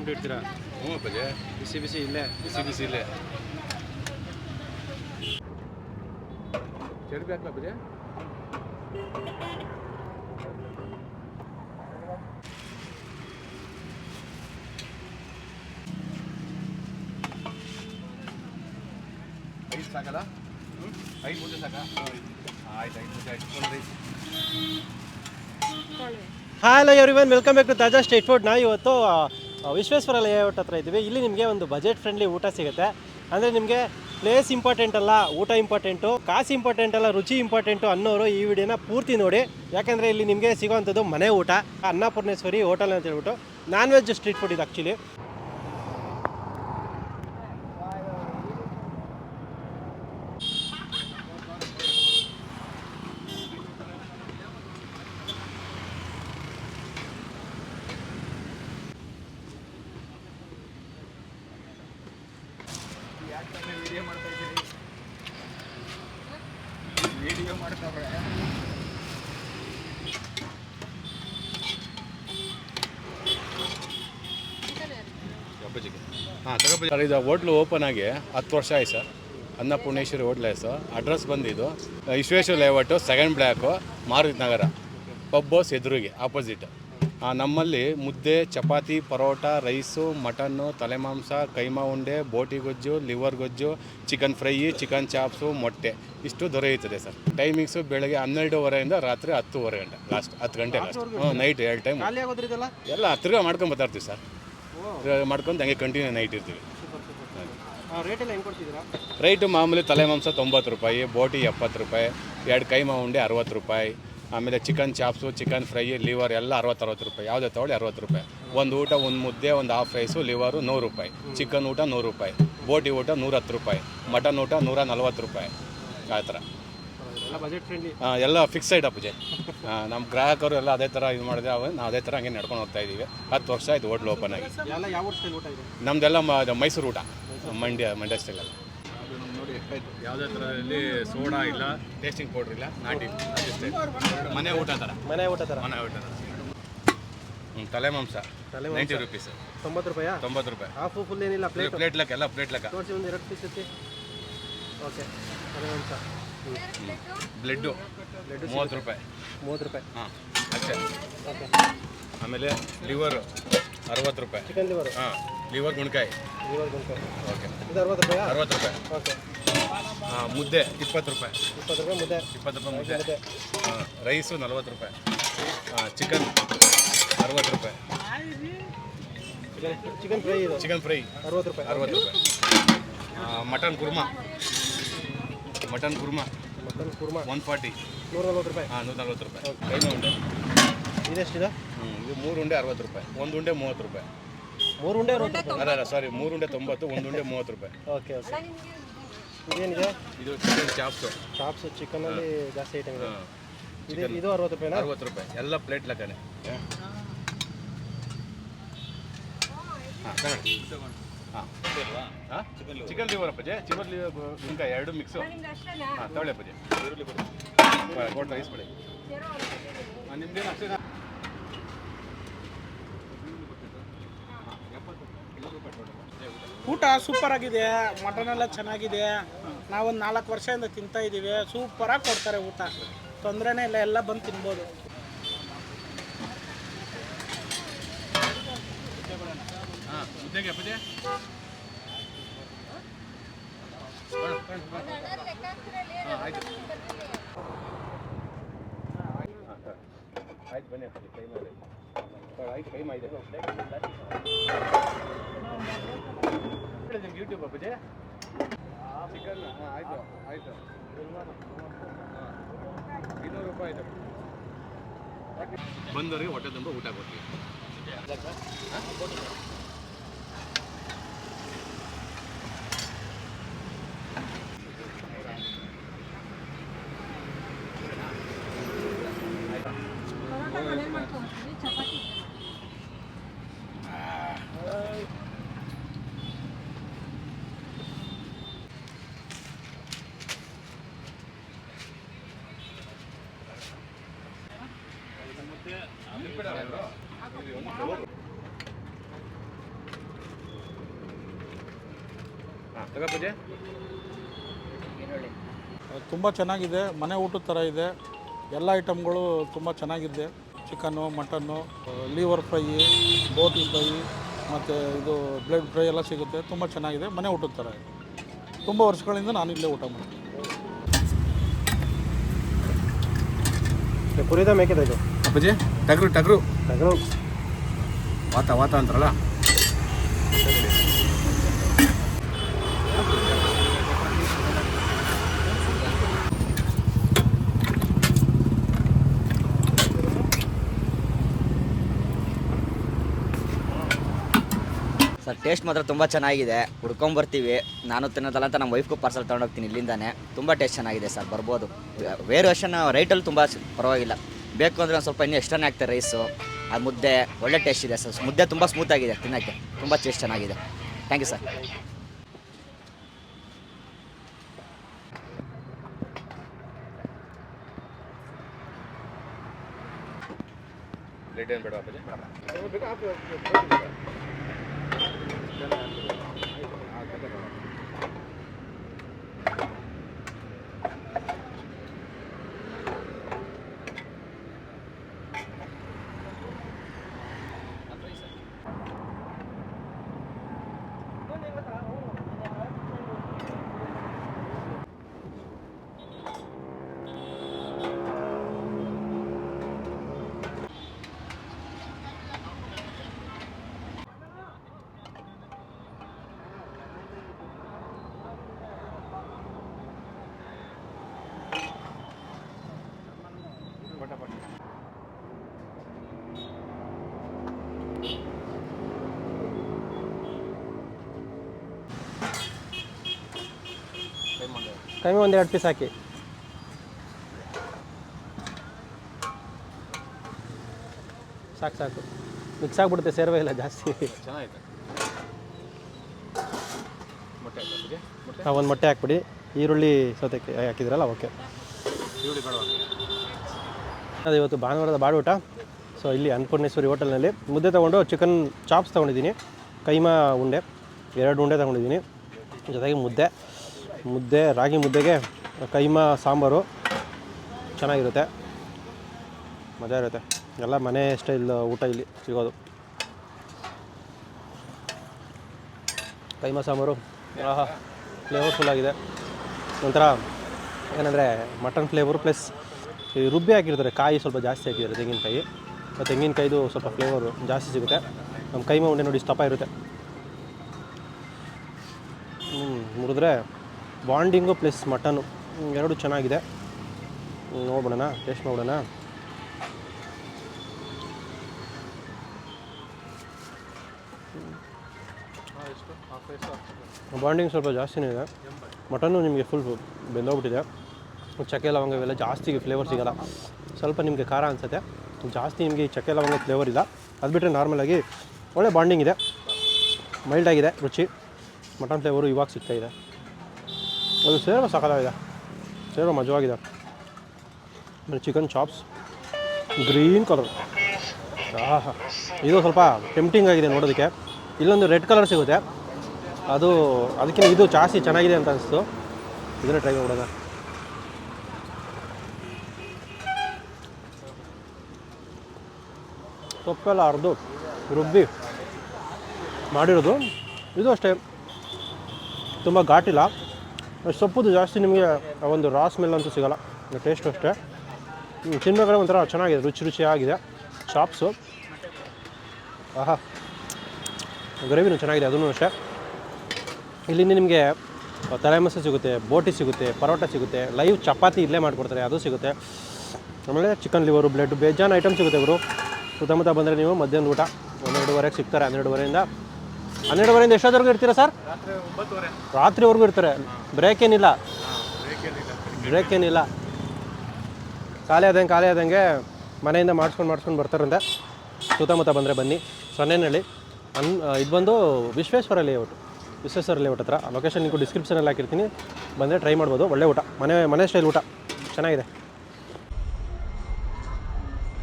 Complete ಇಡ್ತೀರಾ ಹ್ಞೂ ಅಪ್ಪಾಜಿ ಬಿಸಿ ಬಿಸಿ ಇಲ್ಲೇ ಬಿಸಿ ಬಿಸಿ ಇಲ್ಲೇ ಚರ್ಬಿ ಹಾಕ್ಲಾ ಅಪ್ಪಾಜಿ ಐದು ಸಾಕಲ್ಲ ಐದು ಮುದ್ದೆ ಸಾಕಾ ಆಯ್ತು ಐದು ಮುದ್ದೆ ಆಯ್ತು ಒಂದು rice hi hello everyone welcome back to Taaza street food ನಾವು ಇವತ್ತು ಆ, ವಿಶ್ವೇಶ್ವರ ಲೇಔಟ್ ಹತ್ರ ಇದ್ದೀವಿ. ಇಲ್ಲಿ ನಿಮಗೆ ಒಂದು ಬಜೆಟ್ ಫ್ರೆಂಡ್ಲಿ ಊಟ ಸಿಗುತ್ತೆ. ಅಂದರೆ ನಿಮಗೆ ಪ್ಲೇಸ್ ಇಂಪಾರ್ಟೆಂಟ್ ಅಲ್ಲ, ಊಟ ಇಂಪಾರ್ಟೆಂಟು ಕಾಸು ಇಂಪಾರ್ಟೆಂಟ್ ಅಲ್ಲ, ರುಚಿ ಇಂಪಾರ್ಟೆಂಟು ಅನ್ನೋರು ಈ ವಿಡಿಯೋನ ಪೂರ್ತಿ ನೋಡಿ. ಯಾಕೆಂದರೆ ಇಲ್ಲಿ ನಿಮಗೆ ಸಿಗೋವಂಥದ್ದು ಮನೆ ಊಟ, ಅನ್ನಪೂರ್ಣೇಶ್ವರಿ ಹೋಟೆಲ್ ಅಂತ ಹೇಳ್ಬಿಟ್ಟು ನಾನ್ ವೆಜ್ ಸ್ಟ್ರೀಟ್ ಫುಡ್ ಇದು ಆ್ಯಕ್ಚುಲಿ ಸರ್ ಇದು ಹೋಟ್ಲು ಓಪನ್ ಆಗಿ ಹತ್ತು ವರ್ಷ ಆಯ್ತು sir. Annapoorneshwari hotel sir address ಬಂದಿದ್ದು Vishweshwara layout second block Maruthi Nagar. ಪಬ್ಬೋಸ್ house ಎದುರಿಗೆ ಆಪೋಸಿಟ್ ನಮ್ಮಲ್ಲಿ ಮುದ್ದೆ ಚಪಾತಿ ಪರೋಟ ರೈಸು ಮಟನ್ನು ತಲೆಮಾಂಸ ಕೈಮಾ ಉಂಡೆ ಬೋಟಿ ಗೊಜ್ಜು ಲಿವರ್ ಗೊಜ್ಜು ಚಿಕನ್ ಫ್ರೈ ಚಿಕನ್ ಚಾಪ್ಸು ಮೊಟ್ಟೆ. ಇಷ್ಟು ದೊರೆಯುತ್ತದೆ ಸರ್. ಟೈಮಿಂಗ್ಸು ಬೆಳಗ್ಗೆ ಹನ್ನೆರಡುವರೆಯಿಂದ ರಾತ್ರಿ ಹತ್ತುವರೆ ಗಂಟೆ ಲಾಸ್ಟ್ ಹತ್ತು ಗಂಟೆ ಲಾಸ್ಟ್ ನೈಟ್ ಎರಡು ಟೈಮ್ ಎಲ್ಲ? ಹತ್ತಿರ ಮಾಡ್ಕೊಂಡು ಬರ್ತಾಯಿರ್ತೀವಿ ಸರ್. ಮಾಡ್ಕೊಂಡು ಹಂಗೆ ಕಂಟಿನ್ಯೂ ನೈಟ್ ಇರ್ತೀವಿ. ರೇಟ್ ಎಲ್ಲ ಹೆಂಗೆ ಕೊಡ್ತಿದ್ದೀರಾ? ರೈಟು ಮಾಮೂಲಿ ತಲೆ ಮಾಂಸ ತೊಂಬತ್ತು ರೂಪಾಯಿ ಬೋಟಿ ಎಪ್ಪತ್ತು ರೂಪಾಯಿ ಎರಡು ಕೈಮಾ ಉಂಡೆ ಅರವತ್ತು ರೂಪಾಯಿ ಆಮೇಲೆ chicken chops chicken fry liver ಎಲ್ಲ ಅರವತ್ತು ಅರವತ್ತು ರೂಪಾಯಿ ಯಾವುದೇ ತೊಗೊಳ್ಳಿ ಅರವತ್ತು ರೂಪಾಯಿ. ಒಂದು ಊಟ ಒಂದು ಮುದ್ದೆ ಒಂದು ಹಾಫ್ ರೈಸು ಲಿವರು ನೂರು ರೂಪಾಯಿ. ಚಿಕನ್ ಊಟ ನೂರು ರೂಪಾಯಿ. ಬೋಟಿ ಊಟ ನೂರತ್ತು ರೂಪಾಯಿ. ಮಟನ್ ಊಟ ನೂರ ನಲ್ವತ್ತು ರೂಪಾಯಿ. ಆ ಥರ. ಎಲ್ಲ ಬಜೆಟ್ ಫ್ರೆಂಡ್ಲಿ ಆ, ಎಲ್ಲ ಫಿಕ್ಸೈಡ್ ಅಪ್ಪಜೆ ನಮ್ಮ ಗ್ರಾಹಕರು ಎಲ್ಲ ಅದೇ ಥರ ಇದು ಮಾಡಿದ್ರೆ ಅವ ನಾವು ಅದೇ ಥರ ಹಂಗೆ ನಡ್ಕೊಂಡು ಹೋಗ್ತಾ ಇದ್ದೀವಿ ಹತ್ತು ವರ್ಷ ಆಯ್ತು ಹೋಟ್ಲು ಓಪನ್ ಆಗಿ. ಎಲ್ಲ ಯಾವ ವರ್ಷದಲ್ಲಿ ಊಟ ಇದೆ? ನಮ್ದೆಲ್ಲ ಮ- ಅದು ಮೈಸೂರು ಊಟ. ಮಂಡ್ಯ ಮಂಡ್ಯ ಸ್ಟೈಲಲ್ಲಿ ಯಾವುದೇ ಥರದಲ್ಲಿ ಸೋಡಾ ಇಲ್ಲ ಟೇಸ್ಟಿಂಗ್ ಪೌಡ್ರ್ ಇಲ್ಲ ನಾಟಿ ಮನೆ ಊಟ ಥರ ಮನೆ ಊಟ ಥರ ಮನೆ ಊಟ ಥರ ತಲೆ ಮಾಂಸ. ತಲೆ ನೈಂಟಿ ರುಪೀಸ್ ತೊಂಬತ್ತು ರೂಪಾಯಾ? ತೊಂಬತ್ತು ರೂಪಾಯಿ. ಹಾಫು ಫುಲ್ ಏನಿಲ್ಲ ಪ್ಲೇಟ್ ಪ್ಲೇಟ್ ಲೆಕ್ಕ ಎಲ್ಲ ಪ್ಲೇಟ್ ಲೆಕ್ಕ. ತೋರಿಸಿ ಒಂದು ಎರಡು ಪೀಸ್ ಓಕೆ ಅದೇ ನಿಮಿಷ ಬ್ಲೆಡ್ಡು. ಮೂವತ್ತು ರೂಪಾಯಿ. ಮೂವತ್ತು ರೂಪಾಯಿ? ಹಾಂ ಅಷ್ಟೇ. ಓಕೆ. ಆಮೇಲೆ ಲಿವರು ಅರವತ್ತು ರೂಪಾಯಿ. Chicken liver? ಹಾಂ ಲಿವರ್ ಗುಣಕಾಯಿ. ಲಿವರ್ ಗುಣಕಾಯಿ. ಓಕೆ. ಇದು ಅರವತ್ತು ರೂಪಾಯಿ? ಅರವತ್ತು ರೂಪಾಯಿ. ಓಕೆ. ಹಾಂ ಮುದ್ದೆ ಇಪ್ಪತ್ತು ರೂಪಾಯಿ. ಇಪ್ಪತ್ತು ರೂಪಾಯಿ ಮುದ್ದೆ. ಇಪ್ಪತ್ತು ರೂಪಾಯಿ ಮುದ್ದೆ. ಹಾಂ ರೈಸು ನಲ್ವತ್ತು ರೂಪಾಯಿ. ಹಾಂ ಚಿಕನ್ ಅರವತ್ತು ರೂಪಾಯಿ. Chicken fry chicken fry. ಅರವತ್ತು ರೂಪಾಯಿ. ಅರವತ್ತು ರೂಪಾಯಿ. Mutton kurma. Mutton kurma. Mutton kurma. One forty ನೂರ ನಲ್ವತ್ತು ರೂಪಾಯಿ. ಹಾಂ ನೂರ ನಲ್ವತ್ತು ರೂಪಾಯಿ ಕೈನ ಉಂಡೆ. ಇದೆಷ್ಟಿದೆ? ಹ್ಞೂ ಇದು ಮೂರು ಉಂಡೆ ಅರವತ್ತು ರೂಪಾಯಿ. ಒಂದು ಉಂಡೆ ಮೂವತ್ತು ರೂಪಾಯಿ. ಮೂರು ಉಂಡೆ ರೂಪಾಯಿ. ಅಲ್ಲ ಅಲ್ಲ ಸಾರಿ ಮೂರು ಉಂಡೆ ತೊಂಬತ್ತು ಒಂದು ಉಂಡೆ ಮೂವತ್ತು ರೂಪಾಯಿ. Okay okay. ಇದೇನಿದೆ? ಇದು ಚಿಕನ್ ಚಾಪ್ಸು ಚಾಪ್ಸು ಚಿಕನಲ್ಲಿ ಜಾಸ್ತಿ ಐಟಮ್ ಇದೆ. ಹಾಂ. ಇದು ಇದು ಅರವತ್ತು ರೂಪಾಯಿ ಅರವತ್ತು ರೂಪಾಯಿ. ಎಲ್ಲ ಪ್ಲೇಟ್ ಲಗಾನೆ ಹಾಂ ತಗೊಳ್ಳಿ. ಹಾಂ. ಹಾಂ? ಚಿಕನ್ ಲಿವರ್ ಅಪ್ಪಾಜಿ ಚಿಕನ್ ಲಿವರ್ ಎರಡು ಮಿಕ್ಸು ಹಾಂ ತಗೊಳ್ಳಿ ಅಪ್ಪಾಜಿ ಕೊಟ್ಟು ರೈಸ್ ಪಡೆ ಹಾಂ ನಿಮ್ದೇನು ಅಷ್ಟೇ ಊಟ ಸೂಪರ್ ಆಗಿದೆ. ಮಟನ್ ಎಲ್ಲ ಚೆನ್ನಾಗಿದೆ. ನಾವೊಂದು ನಾಲ್ಕು ವರ್ಷದಿಂದ ತಿಂತಾ ಇದ್ದೀವಿ ಸೂಪರಾಗಿ ಕೊಡ್ತಾರೆ ಊಟ. ತೊಂದರೆನೇ ಇಲ್ಲ ಎಲ್ಲ ಬಂದು ತಿನ್ಬೋದು. ಹಾಂ ಅಪ್ಪಜೆ ಆಯ್ತು. ಆಯ್ತು ಬನ್ನಿ ಅಪ್ಪಾಜಿ ಕೈ ಮಾಡಿ. ಆಯ್ತು ಕೈ ಮಾಡಿದೆ ನಿಮ್ಗೆ ಯೂಟ್ಯೂಬ್ ಅಪ್ಪಾಜಿ? ಚಿಕನ್ ಹಾಂ ಆಯಿತು ಆಯಿತು. ಇನ್ನೂರು ರೂಪಾಯಿ ಆಯಿತು. ಬಂದವರಿಗೆ ಹೊಟ್ಟೆ ತುಂಬ ಊಟ ಕೊಡ್ತೀವಿ. ತುಂಬ ಚೆನ್ನಾಗಿದೆ ಮನೆ ಊಟದ ಥರ ಇದೆ ಎಲ್ಲ ಐಟಮ್ಗಳು ತುಂಬ ಚೆನ್ನಾಗಿದೆ. ಚಿಕನ್ನು ಮಟನ್ನು ಲೀವರ್ ಫ್ರೈ ಬೋಟಿ ಫ್ರೈ ಮತ್ತು ಇದು ಬ್ಲಡ್ ಫ್ರೈ ಎಲ್ಲ ಸಿಗುತ್ತೆ ತುಂಬ ಚೆನ್ನಾಗಿದೆ ಮನೆ ಊಟದ ಥರ ತುಂಬ ವರ್ಷಗಳಿಂದ ನಾನು ಇಲ್ಲೇ ಊಟ ಮಾಡ್ತೀನಿ. ಕುರಿದ ಮೇಕೆದ ಇದು? ಅಪ್ಪಾಜಿ ಟಗ್ರು ಟಗ್ರು. ಟಗರು. ವಾತ ವಾತ ಅಂತಾರಲ್ಲ. ಸರ್ ಟೇಸ್ಟ್ ಮಾತ್ರ ತುಂಬ ಚೆನ್ನಾಗಿದೆ. ಹುಡ್ಕೊಂಬರ್ತೀವಿ. ನಾನು ತಿನ್ನೋದಲ್ಲ ಅಂತ ನಮ್ಮ ವೈಫ್ಗೂ ಪಾರ್ಸಲ್ ತೊಗೊಂಡೋಗ್ತೀನಿ ಇಲ್ಲಿಂದಾನೆ. ತುಂಬ ಟೇಸ್ಟ್ ಚೆನ್ನಾಗಿದೆ ಸರ್ ಬರ್ಬೋದು. ವೇರಿಯೇಷನ್ ರೈಟಲ್ಲಿ ತುಂಬ ಪರವಾಗಿಲ್ಲ. ಬೇಕು ಅಂದರೆ ಒಂದು ಸ್ವಲ್ಪ ಇನ್ನೂ ಎಕ್ಸ್ಟ್ರಾನೇ ಹಾಕ್ತಾರೆ ರೈಸು ಆ ಮುದ್ದೆ ಒಳ್ಳೆ ಟೇಸ್ಟ್ ಇದೆ ಸರ್. ಮುದ್ದೆ ತುಂಬ ಸ್ಮೂತಾಗಿದೆ ತಿನ್ನೋಕ್ಕೆ. ತುಂಬ ಟೇಸ್ಟ್ ಚೆನ್ನಾಗಿದೆ. ಥ್ಯಾಂಕ್ ಯು ಸರ್ ಬೇಡ ಅಪ್ಪಾಜಿ ಕಮ್ಮಿ ಒಂದೆರಡು ಎರಡು ಪೀಸ್ ಹಾಕಿ. ಸಾಕು ಸಾಕು. ಮಿಕ್ಸ್ ಆಗಿಬಿಡುತ್ತೆ ಸೇರ್ವೆ ಇಲ್ಲ ಜಾಸ್ತಿ. ಹಾಂ ಒಂದು ಮೊಟ್ಟೆ ಹಾಕ್ಬಿಡಿ. ಈರುಳ್ಳಿ ಸೌತೆಕ್ಕೆ ಹಾಕಿದ್ರಲ್ಲ ಓಕೆ. ಅದು ಇವತ್ತು ಭಾನುವಾರದ ಬಾಡೂಟ. ಸೊ ಇಲ್ಲಿ ಅನ್ನಪೂರ್ಣೇಶ್ವರಿ ಹೋಟೆಲ್ನಲ್ಲಿ. ಮುದ್ದೆ ತೊಗೊಂಡು ಚಿಕನ್ ಚಾಪ್ಸ್ ತೊಗೊಂಡಿದ್ದೀನಿ. ಕೈಮಾ ಉಂಡೆ. ಎರಡು ಉಂಡೆ ತೊಗೊಂಡಿದ್ದೀನಿ. ಜೊತೆಗೆ ಮುದ್ದೆ. ಮುದ್ದೆ, ರಾಗಿ ಮುದ್ದೆಗೆ ಕೈಮಾ, ಸಾಂಬಾರು ಚೆನ್ನಾಗಿರುತ್ತೆ. ಮಜಾ ಇರುತ್ತೆ. ಎಲ್ಲ ಮನೆ ಸ್ಟೈಲ್ ಊಟ ಇಲ್ಲಿ ಸಿಗೋದು. ಕೈಮಾ, ಸಾಂಬಾರು, ಆಹಾ ಫ್ಲೇವರ್ಫುಲ್ ಆಗಿದೆ. ಒಂಥರ ಏನಂದರೆ ಮಟನ್ ಫ್ಲೇವರು ಪ್ಲಸ್ ಈ ರುಬ್ಬಿ ಹಾಕಿರ್ತಾರೆ. ಕಾಯಿ ಸ್ವಲ್ಪ ಜಾಸ್ತಿ ಹಾಕಿದ್ದಾರೆ ತೆಂಗಿನಕಾಯಿ. ತೆಂಗಿನಕಾಯಿದು ಸ್ವಲ್ಪ ಫ್ಲೇವರು ಜಾಸ್ತಿ ಸಿಗುತ್ತೆ. ನಮ್ಮ ಕೈಮ ಉಂಡೆ ನೋಡಿ ಸ್ತಪ ಇರುತ್ತೆ ಹ್ಞೂ ಮುರಿದ್ರೆ ಬಾಂಡಿಂಗು ಪ್ಲಸ್ ಮಟನು, ಎರಡು ಚೆನ್ನಾಗಿದೆ. ನೋಡ್ಬಿಡೋಣ, ಟೇಸ್ಟ್ ನೋಡೋಣ ಬಾಂಡಿಂಗ್ ಸ್ವಲ್ಪ ಜಾಸ್ತಿನೇ ಇದೆ. ಮಟನ್ನು ನಿಮಗೆ ಫುಲ್ ಬೆಂದೋಗ್ಬಿಟ್ಟಿದೆ. ಚಕ್ಕೆ ಲವಂಗ ಇವೆಲ್ಲ ಜಾಸ್ತಿ ಫ್ಲೇವರ್ ಸಿಗೋಲ್ಲ. ಸ್ವಲ್ಪ ನಿಮಗೆ ಖಾರ ಅನಿಸುತ್ತೆ. ಜಾಸ್ತಿ ನಿಮಗೆ ಚಕ್ಕೆ ಲವಂಗ ಫ್ಲೇವರ್ ಇಲ್ಲ. ಅದು ಬಿಟ್ಟರೆ ನಾರ್ಮಲಾಗಿ ಒಳ್ಳೆ ಬಾಂಡಿಂಗ್ ಇದೆ. ಮೈಲ್ಡಾಗಿದೆ ರುಚಿ. ಮಟನ್ ಫ್ಲೇವರು ಇವಾಗ ಸಿಗ್ತಾಯಿದೆ ಅದು ಸೇರೋ ಸಕಲಾಗಿದೆ ಸೇರೋ ಮಜವಾಗಿದೆ ಆಮೇಲೆ ಚಿಕನ್ ಚಾಪ್ಸ್ ಗ್ರೀನ್ ಕಲರ್ ಇದು ಸ್ವಲ್ಪ ಟೆಂಪ್ಟಿಂಗ್ ಆಗಿದೆ ನೋಡೋದಕ್ಕೆ. ಇಲ್ಲೊಂದು ರೆಡ್ ಕಲರ್ ಸಿಗುತ್ತೆ. ಅದು, ಅದಕ್ಕಿಂತ ಇದು ಜಾಸ್ತಿ ಚೆನ್ನಾಗಿದೆ ಅಂತ ಅನಿಸ್ತು. ಇದನ್ನೇ ಟ್ರೈ ಮಾಡೋಣ. ಸೊಪ್ಪೆಲ್ಲ ಅರ್ದು ರುಬ್ಬಿ ಮಾಡಿರೋದು. ಇದು ಅಷ್ಟೇ. ತುಂಬ ಘಾಟಿಲ್ಲ. ಸೊಪ್ಪುದು ಜಾಸ್ತಿ ನಿಮಗೆ ಆ ಒಂದು ರಾ ಸ್ಮೆಲ್ ಅಂತೂ ಸಿಗೋಲ್ಲ. ಟೇಸ್ಟ್ ಅಷ್ಟೇ. ತಿನ್ನಬೇಕಾದ್ರೆ ಒಂಥರ ಚೆನ್ನಾಗಿದೆ, ರುಚಿ ರುಚಿಯಾಗಿದೆ. ಚಾಪ್ಸು ಆಹಾ. ಗ್ರೇವಿನೂ ಚೆನ್ನಾಗಿದೆ ಅದೂ ಅಷ್ಟೇ. ಇಲ್ಲಿಂದ ನಿಮಗೆ ತಲೆ ಮಸ ಸಿಗುತ್ತೆ, ಬೋಟಿ ಸಿಗುತ್ತೆ, ಪರೋಟ ಸಿಗುತ್ತೆ ಲೈವ್ ಚಪಾತಿ ಇಲ್ಲೇ ಮಾಡಿಕೊಡ್ತಾರೆ, ಅದು ಸಿಗುತ್ತೆ. ಆಮೇಲೆ ಚಿಕನ್ ಲಿವರು ಬ್ಲಡ್ ಬೇಜಾನ್ ಐಟಮ್ ಸಿಗುತ್ತೆ ಇವರು ಸುತ್ತಮುತ್ತ ಬಂದರೆ ನೀವು ಮಧ್ಯಾಹ್ನ ಊಟ ಹನ್ನೆರಡುವರೆಗೆ ಸಿಗ್ತಾರೆ, ಹನ್ನೆರಡುವರೆಯಿಂದ ಹನ್ನೆರಡುವರೆಯಿಂದ ಎಷ್ಟೊತ್ತವರೆಗೂ ಇರ್ತೀರಾ ಸರ್? ರಾತ್ರಿವರೆಗೂ ಇರ್ತಾರೆ. ಬ್ರೇಕ್ ಏನಿಲ್ಲ. ಬ್ರೇಕ್ ಏನಿಲ್ಲ. ಖಾಲಿ ಆದಂಗೆ ಖಾಲಿ ಆದಂಗೆ ಮನೆಯಿಂದ ಮಾಡಿಸ್ಕೊಂಡು ಮಾಡಿಸ್ಕೊಂಡು ಬರ್ತಾರಂತೆ. ಸುತ್ತಮುತ್ತ ಬಂದರೆ ಬನ್ನಿ. ಸೊನ್ನೆನಹಳ್ಳಿ. ಅನ್ ಇದು ಬಂದು ವಿಶ್ವೇಶ್ವರ ಲೇಔಟ್ ವಿಶ್ವೇಶ್ವರ ಲೇಔಟ್ ಹತ್ರ. ಲೊಕೇಶನ್ ನಿಮಗೂ ಡಿಸ್ಕ್ರಿಪ್ಷನಲ್ಲಿ ಹಾಕಿರ್ತೀನಿ. ಬಂದರೆ ಟ್ರೈ ಮಾಡ್ಬೋದು. ಒಳ್ಳೆ ಊಟ. ಮನೆ ಮನೆ ಸ್ಟೈಲ್ ಊಟ. ಚೆನ್ನಾಗಿದೆ.